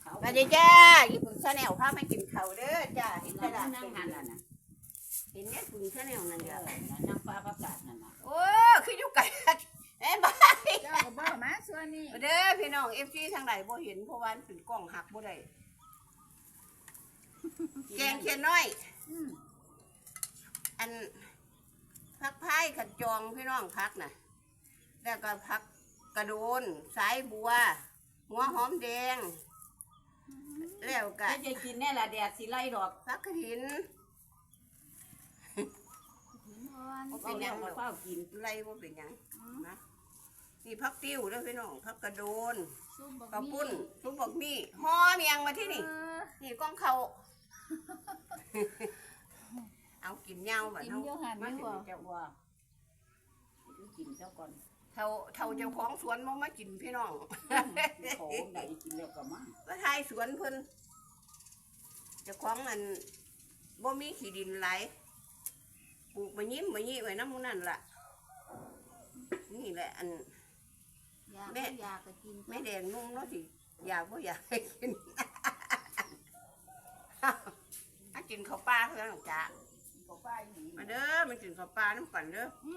เขาสวัสดีจ้าญี่ปุ่นชาแนลพามากินข้าวเด้อจ้าเห็นเราตลาดนั่งเป็นหันนั่นน่ะเห็นญี่ปุ่นชาแนลนั่นเอจ้ะอนั่งฟ้าประกาศนั่นน่ะโอ้คืออยู่ไกลเอ้ยบายเจ้าก็บ่มาส่วนนี้เด้อพี่น้องเอฟซีทางใดบ่เห็นเพราะว่ามันเป็นกล้องหักบ่ได้แกงเขียนน้อย อืมอันพักพายขัดจองพี่น้องพักน่ะ แล้วก็พักกระโดนสายบัว หัวหอมแดง แล้วก็ก็จะกินแน่ละแดดสิไล่ดอกพักกระถินหินอ่อนบ่เป็เป็นนหยัยังงมาดอกเฝ้ากินไรบ่เป็นหยังนะนี่พักติ้วเด้อพี่น้องพักกระโดนซุ่มบักกระมี่ปุ้นซุปบักมี่หอมยังมาที่นี่เออนี่กล้องเขาเอากินเหย้าบัดกินเฮาโยหันมานี่ถึงบ่เจ้าว่ากินเจ้าก่อน เท่าเท่าเจ้าของสวนมามากินพี่น้องโถไหนกินแล้วก็มาก็ทายสวนเพิ่นเจ้าของมันบ่มีขี้ดินไหลายปลูกมายิ้มมายี่ไว้น้ำหมูนั่นล่ะ นี่แหละอันอยากแม่ก็อยากก็กินแม่แดงนุ่งเนาะสิอยากบ่อยากให้กินถ้ากินข้าวปลาเท่านั้นจ้ะก็ป้ายหนีมาเด้อมันกินข้าวปลาน้ำกันเด้ออ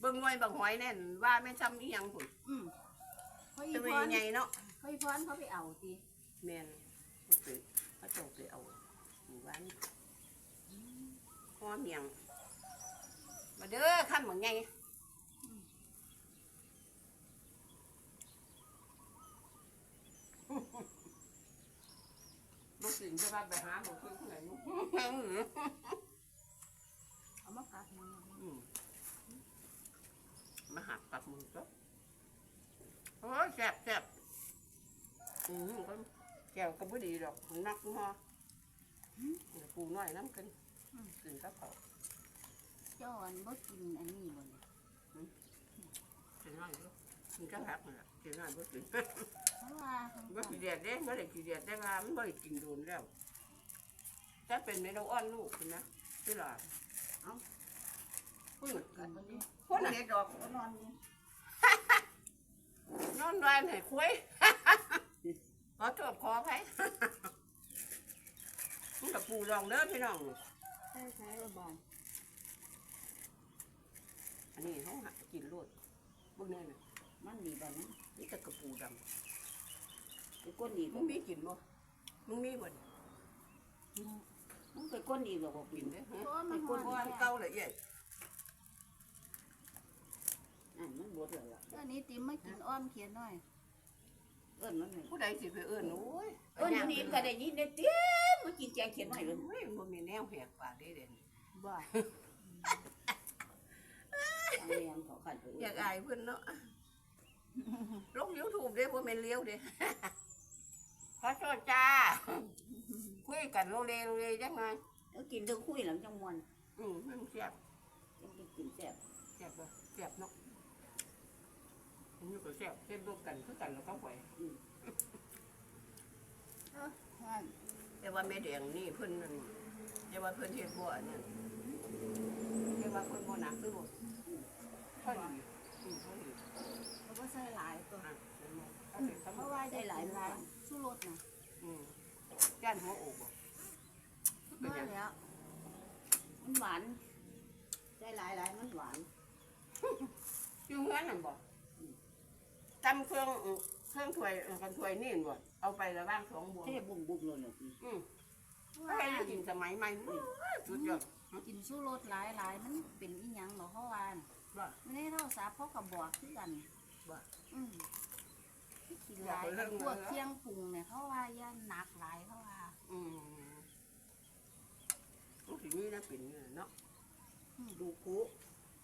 เบิ่งหน่วยบางหอยแน่นว่าแม่นซ้ำอีหยังพุ่นอืมเขาอีจะพเป็นรใหญ่เนาะเขาอีพรเขาไปเอาติแม่นเขาไปเขาเจ้าไปเอาหมู่บ้านหัวเมียง มาเด้อขั้นบางไงลูกสิงจะมาไปหาบอกคือไหนลูกเอามาผัดมัน อื มมาหักปักมือก็โอ้ยแซ่บแซ่บอืมก็แก้วก็ไม่ดีดอกนักพอเดี๋ยวปูน้อยน้ำกันกินกับเขาวเจ้าอันบ่กินอันนี้บ่เนี่ยกินน้อยลูกกินกับผักนี่นล่ะกินน้อยบ่กินเพราะว่าเขาบ่ขี้เดียดเด้บ่ได้ขี้เดียดแต่ว่ามันบ่ได้กินโดนแล้วถ้าเป็นเมนูอ้อนลูกคุณนะที่หลานเอ้าพูดกันบ่นี่คนเด็กดอกก็นอนนี่ นอนวานให้คุย ขอโทษขออภัยมันกับปูรองเด้อพี่น้อง ใช่ใช่บ่บ่อันนี้เขาหากินรวดพวกนี้น่ะมันดีบ่นะนี่แต่กระปูดไปก้นดีำก็มึงมีกินบ่มึงมีบ่มึงไปก้นดีก็บ่กิกินนเด้อโอ้ฮะมันคฮ้อนนก้อนแท้เก่าละเอียด อันมันบดแล้วล่ะเดี๋ยวนี้ติมมากินอ้อมเขียนหน่อย เอิ้นมันนี่ผู้ใดสิไปเอื้นโอ้ยเอิ้นนี่ก็ได้ยินได้เตี้ยมากินแกงเขียนหน่อยเลยโอ้ยบ่มีแนวแหกปากได้เด่นบ่ทางเรียงเขาขัดไปอยากอายเพิ่นเนาะลง YouTube เด้บ่แม่นเลี้ยวเด้ขอโทษจ้าคุยกันโลเลโลเลจังไงแล้วกินถึงคุยหลังจังมวนอืมมันแซ่บยังไปกินแซ่บแซ่บบ่แซ่บเนาะ นอยู่กับแซ่บเส้นร่วมกันคือกันแล้วก็ไหวฮ้อนแต่ว่าแม่แดงนี่เพิ่นนั่นแต่ว่าเพิ่นเฮ็ดบ่อันนั้นแต่ว่าเพิ่นบ่หนักคือบ่พอดีอืมพอดีเขาบ่ใส่หลายตัวอะเห็นบ่เอาเสร็จแล้วเพบ่ราะว่าได้หลายหลายสู้รสน่ะอืมย่านหัวอกบ่เป็นน้อหยัยงแล้ว มันหวาน ได้หลายหลายมันหวาน อยู่เฮือนนั่นบ่ จำเครื่องอืมเครื่องถ้วยเออกันถ้วยนี่บ่เอาไประว่างสองบวงเท่บุ้มบุ้มเลยเนี่ยอืมว่าให้เรากินสมัยใหม่อื้อสุดยอดกินสู้รสหลายหลายมันเป็นอีหยังเหรอเขาว่าน่ะว่าไม่ได้เท่าสาเพราะกับบอกคือกันว่าอืมกินหลายแต่พวกเคียงปรุงเนี่ยเขาว่าย่านหนักหลายเขาว่าอืมลูกทีนี้นะเป็นเนี่ยเนาะดูคุพ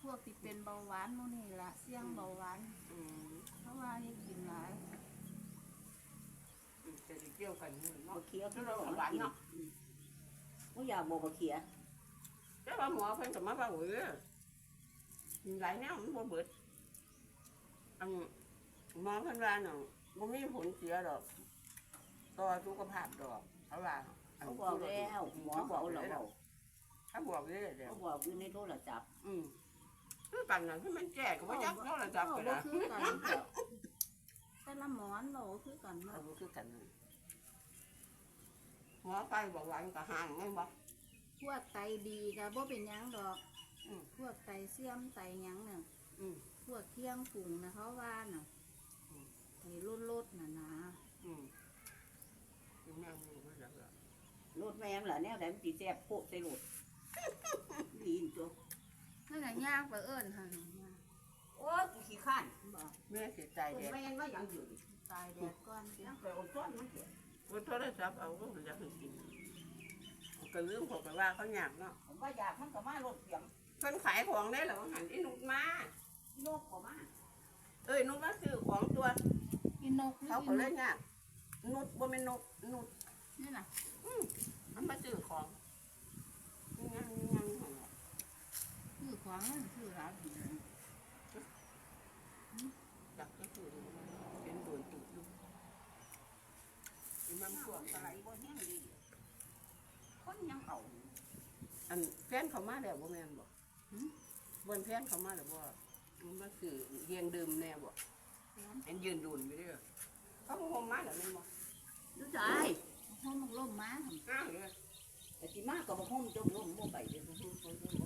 วกที่เป็นเบาหวานนู่นนี่ละเสี่ยงเบาหวานอืมเขาว่าให้กินหลายจะได้เกี่ยวกันเนี่ยบะเนาะเขียก็ต้องหวานเนาะว่าอยากบอกบะเขียแต่ว่าหมอเพิ่นก็มาว่าเว้ยมีหลายแนวมันบ่เบิดอันหมอเพิ่นว่าเนาะบ่มีผลเสียดอกต่อสุขภาพดอกเขาว่าเขาบอกแล้วหมอบอกแล้วเขาบอกเลยเดี๋ยวเขาบอกอยู่ในโทรศัพท์อืม คือกันน่ะที่มันแก่ก็บ่จักเนาะระดับเขาก็บ่ได้คือกันแต่ละหมอนเราคือกันเอาเนาะบ่คือกันนั่นหมอไปบอกว่าก็ห่างไงบอกพวกไตดีก็บ่เป็นหยังดอกอืมพวกไตเสื่อมไตหยังน่ะอืมพวกเคียงปรุงนะเขาว่าน่ะอืมไอ้ลดๆน่ะนะอืมแม่มือไม่ได้ละรถแม่มเหรอแนวไหนมันสิแซ่บโคตรใส่รถลีนตัวนั่นน่ะ ย่างไปเอิ้นหั่นน่ะโอ้ยกูขี้ข้านบอกแม่เสียใจกูเด็กแม่นว่าหยังอยู่นี่ตายแดดก่อนเสียยังไปเอาซ้อนมันเถอะวันโทรศัพท์เอาก็อยากให้กินก็ลืมเขาไปว่าเขาอยากเนาะผมว่าอยากมันก็มารถเสียงเพิ่นขายของได้เหรอหันที่นุกมา โลกก็มาเอ้ยนุกมาซื้อของตัว กินนกเขาก็เลยเนี่ยนุดบ่เป็นนกนุดนี่น่ะมันมาซื้อของนี่ยังนี่ยังหั่นล่ะ คือของนั่นคือร้านอยู่นะอยากจะซื้อเป็นโดนตุกอยู่มันพวกอะไรบ่แห้งดีคนยังเอาอันแฟนเขามาแล้วบ่แม่นบ่บนแฟนเขามาแล้วบ่มันมาซื้อเฮียงดื่มแน่บ่เห็นยืนดูนอยู่เด้อเขาบ่ฮมมาแล้วแม่นบ่ดูใจห้องมันล่มมาอ้าวเลยแต่สิมาก็บ่ฮ้มจมลมบ่ไปเด้อบ่ฮู้บ่ฮู้บ่ไปผู้ใดล่ะย่างโอยโอยนั่นมันก็บ่ฮมห่มบ่ห่มไปหากินล่ะมันไปทางอื่นสิเป็นลมมันมาแต่มื้อใดไปทางนี้มาล่ะเมื่อมื้อเช้ามื้อบ้านอยู่เลยบ้านผู้ใดวะโอ้ยแม่นแม่นไปเขามาแล้วอีนุ่นก็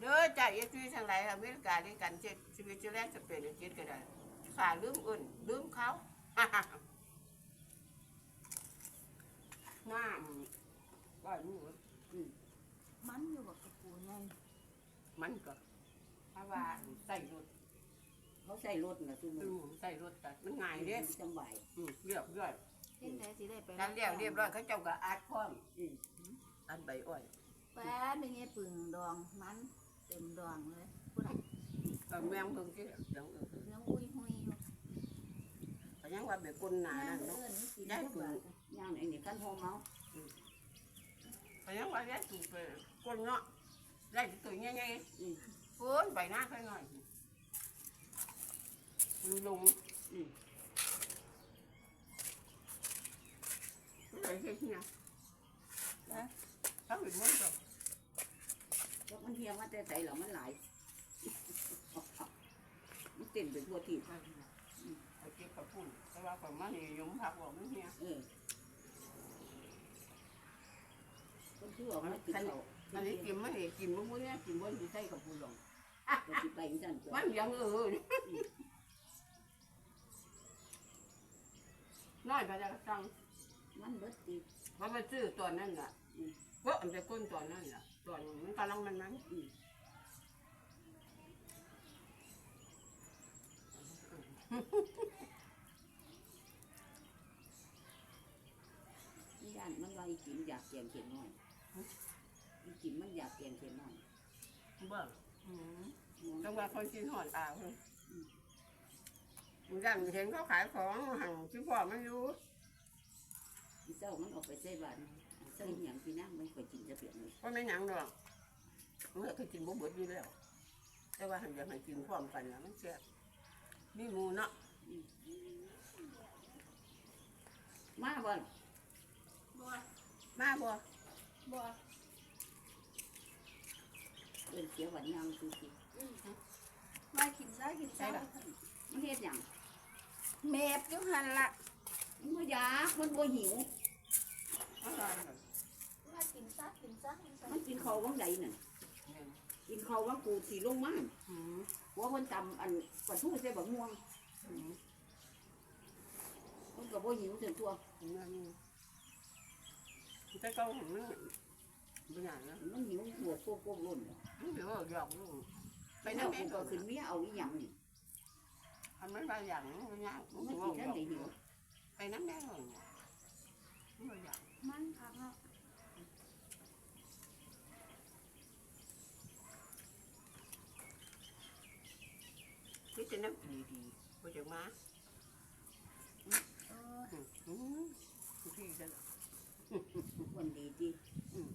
เด้อจ่ายยี่ทางไหนอเมริกาด้วยกันเจ็ดสวิตเซอร์แลนด์สเปนเจ็ดก็ได้ขาลืมอื่นลืมเขาหน้าอืมว่าอยู่มันอยู่กับกระปูไงมันก็เพราะว่าใส่รถเขาใส่รถนะซุมื้ดูอใส่รถกันมันง่ายเด้สำบายอืมเรียบร้อยเห็นได้สิได้ไปการเรียบเรียบร้อยเขาเจ้าก็อัดพร้อมอืมอัดใบอ้อยแป้เป็นไงปึ่งดองมัน เต็มดองเลยผู้ใดเออแมงเพิ่งที่ยังเออเรื่องอุ้ยหุยอยู่ก็ยังว่าเบ็กลหนาย่างนั่นเอิ้เนาะนนี่กินย้ายทุกปึบางทย่างไอ้นี่กันโฮมเมาก็ยังว่าย้ายถูกไปกลเนาะได้ตัวใหญ่อืมๆโอ้ยใบหน้าค่อยหน่อยมันลงอืมอะไรเช่นนี้นะถ้าเป็นมันก็ แล้วมันเฮียมาแต่ใส่แล้วมันหลายมันเต็มไปทั่วที่ไอ้เก็บกระปุ่นแต่ว่าผมมันยมผักบอกไม่เฮียเออคนที่ว่ามันกินเขาอันนี้กินไม่เห็นกินมันพวกนี้กินมันจะใส่กระปุ่นหรอกก็สิไปจังซั่นตัวมันยังเออน้อยไปแล้วจังมันเบิดตีมันไปซื้อตอนนั้นแหละก็อันจะก้นตอนนั้นแหละตอนมันกำลังมันนั้นอืมย่านมันว่าอีกินอยากแกงเข็มน้อยอีกินมันอยากแกงเข็มน้อยเบิ่งอืมมองจังหวะคนกินหอดตาเพิ่นมันยังเห็นเขาขายของหังที่พ่อมันอยู่อีเจ้ามันออกไปใส่บ้าน ใส่หยังพี่นั่งไม่ค่อยกินจะเปลี่ยนเลยก็ไม่หยังดอกเมื่อเคยกินบ่เบิดอยู่แล้ว แต่ว่าหันอยากให้กินพร้อมกันนะมันแซ่บมีหมูเนาะมาบ่ล่ะมาบ่บ่เอิ้นเสียวันยังคือสิมากินซะกินซะมันเฮ็ดหยังเมฟอยู่หันละมันบ่อยากมันบ่หิวอะไรน่ะมา กินซะกินซะกินซะมันกินข้าววังใดนั่นแม่นกินข้าววังกูสิลงมาอืมหัวเพิ่นตำอันปลาทูใส่บักม่วงอืมมันก็บ่หิวจนตัวนั่นแต่เก็มันบ่อยากนะมันหิวหัวโป๊กๆล้นมันเดี๋ยวหยอกลูกไปไปนั่นั่งงเองก็ก็ขึ้ขึ้นนเมียเอาอีหยังนี่ทำไม่บางอย่างมันยากมันมันสิกิว่านหยจังอกได๋หิวไปน้ำแดงเลยมันบ่อยากมันคักเนาะ คือจะน้ำดี ดีพอจะมาเอออืมอืมทุกที่จะคนดีจีอืม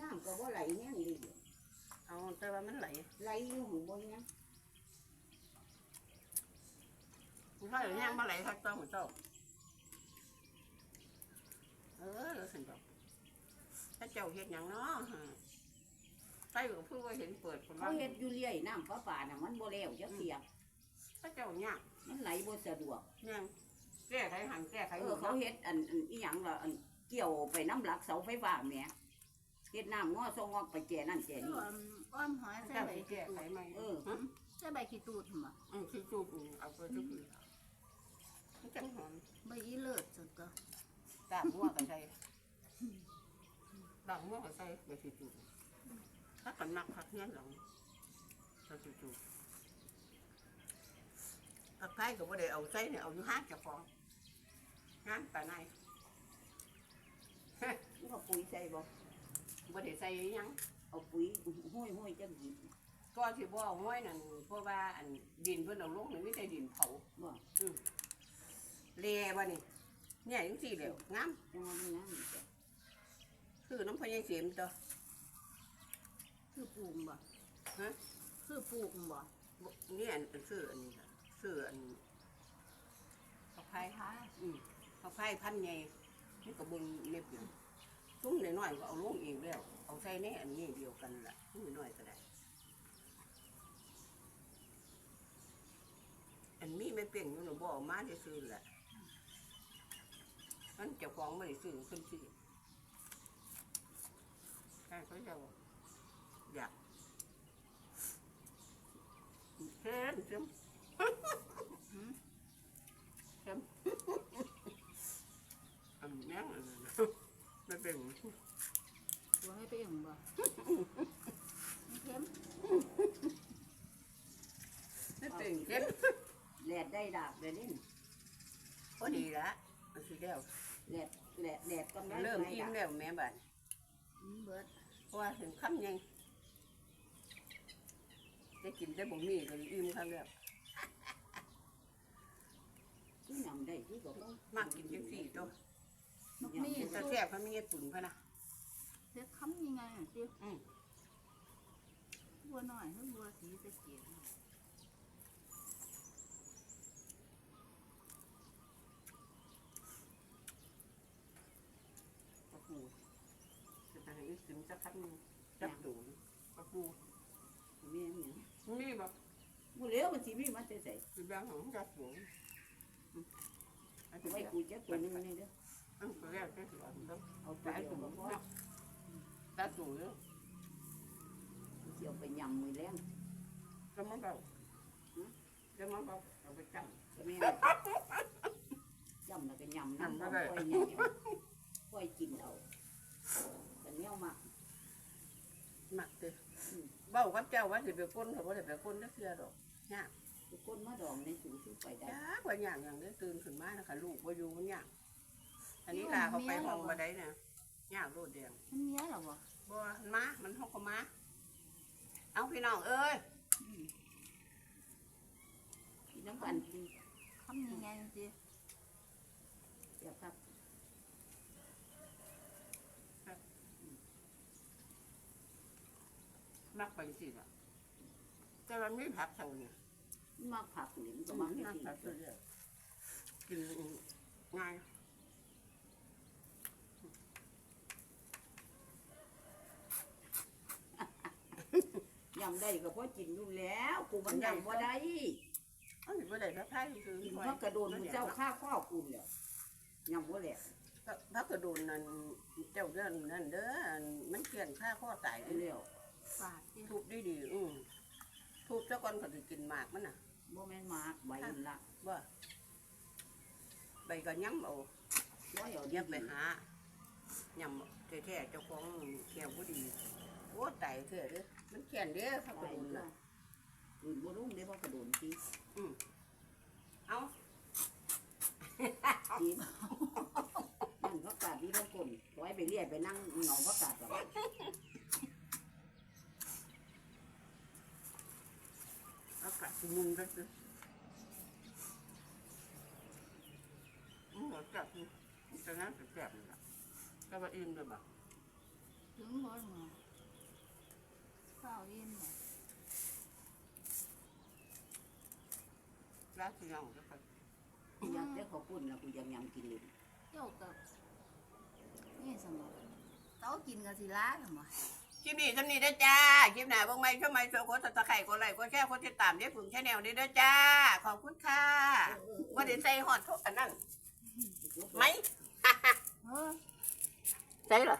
น้ำก็ว่าไหลแห้งดีเอาแต่ว่ามันไหลไหลอยู่หูบนเนี้ยถ้าอย่างนี้มาไหลทักต้องหัวเจ้าเออแล้วสิบอกถ้าเจ้าเห็ดหยังเนาะ ฮะใช่ก็เพิ่งว่าเห็นเปิดคนเขาเฮ็ดอยู่เรื่อยน้ำประปาน่ะมันบ่แล้วจักเสียถ้าเจ้าเนี่ยมันไหลบ่สะดวกยังแก้ไขหันแก้ไขเอหมอดเขาเฮ็ดอันอันอีหยังล่ะอันเกี่ยวไปน้ำหลักเสาไฟฟ้าแหมเฮ็ดน้ำง้อส่งออกไปแก่นั่นแก่นี่อ้อมอ้อมหอยใส่เจ้าใบสิขี้แก้ตูไขดไหมเออฮะใส่ใบขี้ตูดหั่นบ่อืมคือจูบเอาไปทุกทีมันจังหอมใบอีเลิศสุดก็ดาบหัวก็ใส่ดาบหัวก็ใส่ไปสิจูบ ถ้ากันมักผักเงี้ยหลังไปสิจูบผักไทยก็บ่ได้เอาใส่เนี่ยเอาอยู่ห้างเจ้าของห้างปลาในมันก็ปุ๋ยใส่บ่บ่ได้ใส่หยังเอาปุ๋ยห้อยห้อยๆจังหยิบก็ที่บ่เอาห้อยนั่นเพราะว่าอันดินเพิ่นเอาลงนี่มีแต่ดินเผาบ่แล่บ่นี่เนี่ยจังซี่แหล้วงามจังว่ามันน้ำนี่จ้ะคือน้ำพญายเสียมตัว คือปลูกบ่ฮะคือปลูกบ่บ่นี่อันอันซื้ออันนี้ค่ะซื้ออันผักไผ่ท้ายอืมผักไผ่พันธุ์ใหญ่นี่ก็เบิ่งเล็บอยู่ซุ้มน้อยๆก็เอาลงเองแล้ว เอาใส่ในอันนี้เดียวกันล่ะซุ้มน้อยๆก็ได้ อันมีไม่เป็นอยู่หนูบอกมาจะซื้อๆแหละมันเจ้าของไม่ได้ซื้อขึ้นซื้อใช่เขาจะอยาก เค็มเค็มเค็มอันนี้อันนั้นน่ะไม่เป็นตัวให้ไปเองบ่เค็มไม่เป็นเค็มแหลดได้ดาบเลยนี่พอดีละมันสิแล้วแหลดแหลดแหลดก็เริ่มอิ่มแล้วแม่บ้านเบิดเพราะว่าถึงค่ำยัง จะกินได้บ่มีก็อิ่มครั้งแล้วที่นำได้ที่ก็บ่มากกินจังสี่ตัวนกนี่จะแซ่บเขามีเงี้ยตุ่นพะนะเฮ็ดคำยังไงอะสิอืมบัวน้อยหรือบัวสีตะเกียบกระปูจะไปให้อีกถึงจะคัดนึงจับตูนกระปูมีอันหยัง มีแบบบ่เหลียวมันสิมีมาแต่ใส่คือแบงของกระปูอืมอันที่ไว้แรกกูจะตัวนึงนี่เด้ออันที่แรกก็คืออันนั้นเอาไปจ่ายเอาตูนก็พอเนาะตาตูนเนาะสิเอาไปยำมื้อแรงจะมาเบาจะมาเบาเอาไปจับก็แม่นยำแล้วก็ยำน้ำบ่ค่อยเนี่ยค่อยกินเอาแต่แนวมัก หมักเลย เบ้ากับเจ้าว่าสิไปคนเขาบ่ได้ไปคนนักเสียดอกยากทุกคนมาดองในสูสิไปได้ยากกว่าอย่างอย่างนี้ตื่นขึ้นมานะคะลูกว่าอยู่มันยากอันนี้ลาเขาไปห้องมาได้เนี่ยยากโลดเดียงมันเนี้ยเหรอบ่บ่มันมามันหกก็มาเอาพี่น้องเอ้ยกินน้ำกันกินคำยังไงสิเดี๋ยวครับ มักไปสิล่ะแต่มันไม่ผักเท่านี้มักผักนี่มันก็มักมักให้ผักกิเท่านนี้กินง่ายยำได้ก็พอกินอยู่แล้ว กูมันยำบ่ได้เอาอยู่บ่ได้พระไทยคือกินพักกระโดนมันเจ้าข้าข้อกูแล้วยำบ่แหละพระกระโดนนั่นเจ้าเด้อนนั่นเด้ออันมันเกลียนข้าข้อตายไปเด้อแล้ว ฝาดสิทุบดีดีๆอืมทุบซะก่อนก็สิกินหมากมันน่ะบ่แม่นมากใบมันละว่าใบก็ย้ำเอาร้อยเอาเย็บไปหาย้ำแท้ๆเจ้าของแก้วบ่ดีโอ้ตายเถอะเด้อมันแข็งเด้อพระกไประโดนละน่ะอื่นบ่รุ่งได้เพราะกระโดนทีเอาทีนั่นพักกาดที่ต้องคนไว้ไปเรียกไปนั่งเหงาพักกาดก่อนเอ กลับมุงกันสิอืมก็แซ่บอยู่แต่นั้นก็แซ่บนี่ล่ะก็ว่าอิ่มด้วยบ่ถึงบ่หมอข้าวอิ่มเนี่ยร้านสิยังก็ไปอยากได้ขอบคุณนะกูยังยำกินเลยเจ้ากับนี่สมองเต้ คลิปนี้จำนี้ได้อจ้า คลิปหน้าเบางไม่ช่วยไม่ช่วยกดตะไคร่กดไลค์กดแชร์กดติดตามยายฝึงชาแนลนี้ด้จ้า ขอบคุณค่ะว่าเดี๋ยวใส่หอดทุกอันนั้นไหมใส่เหรอ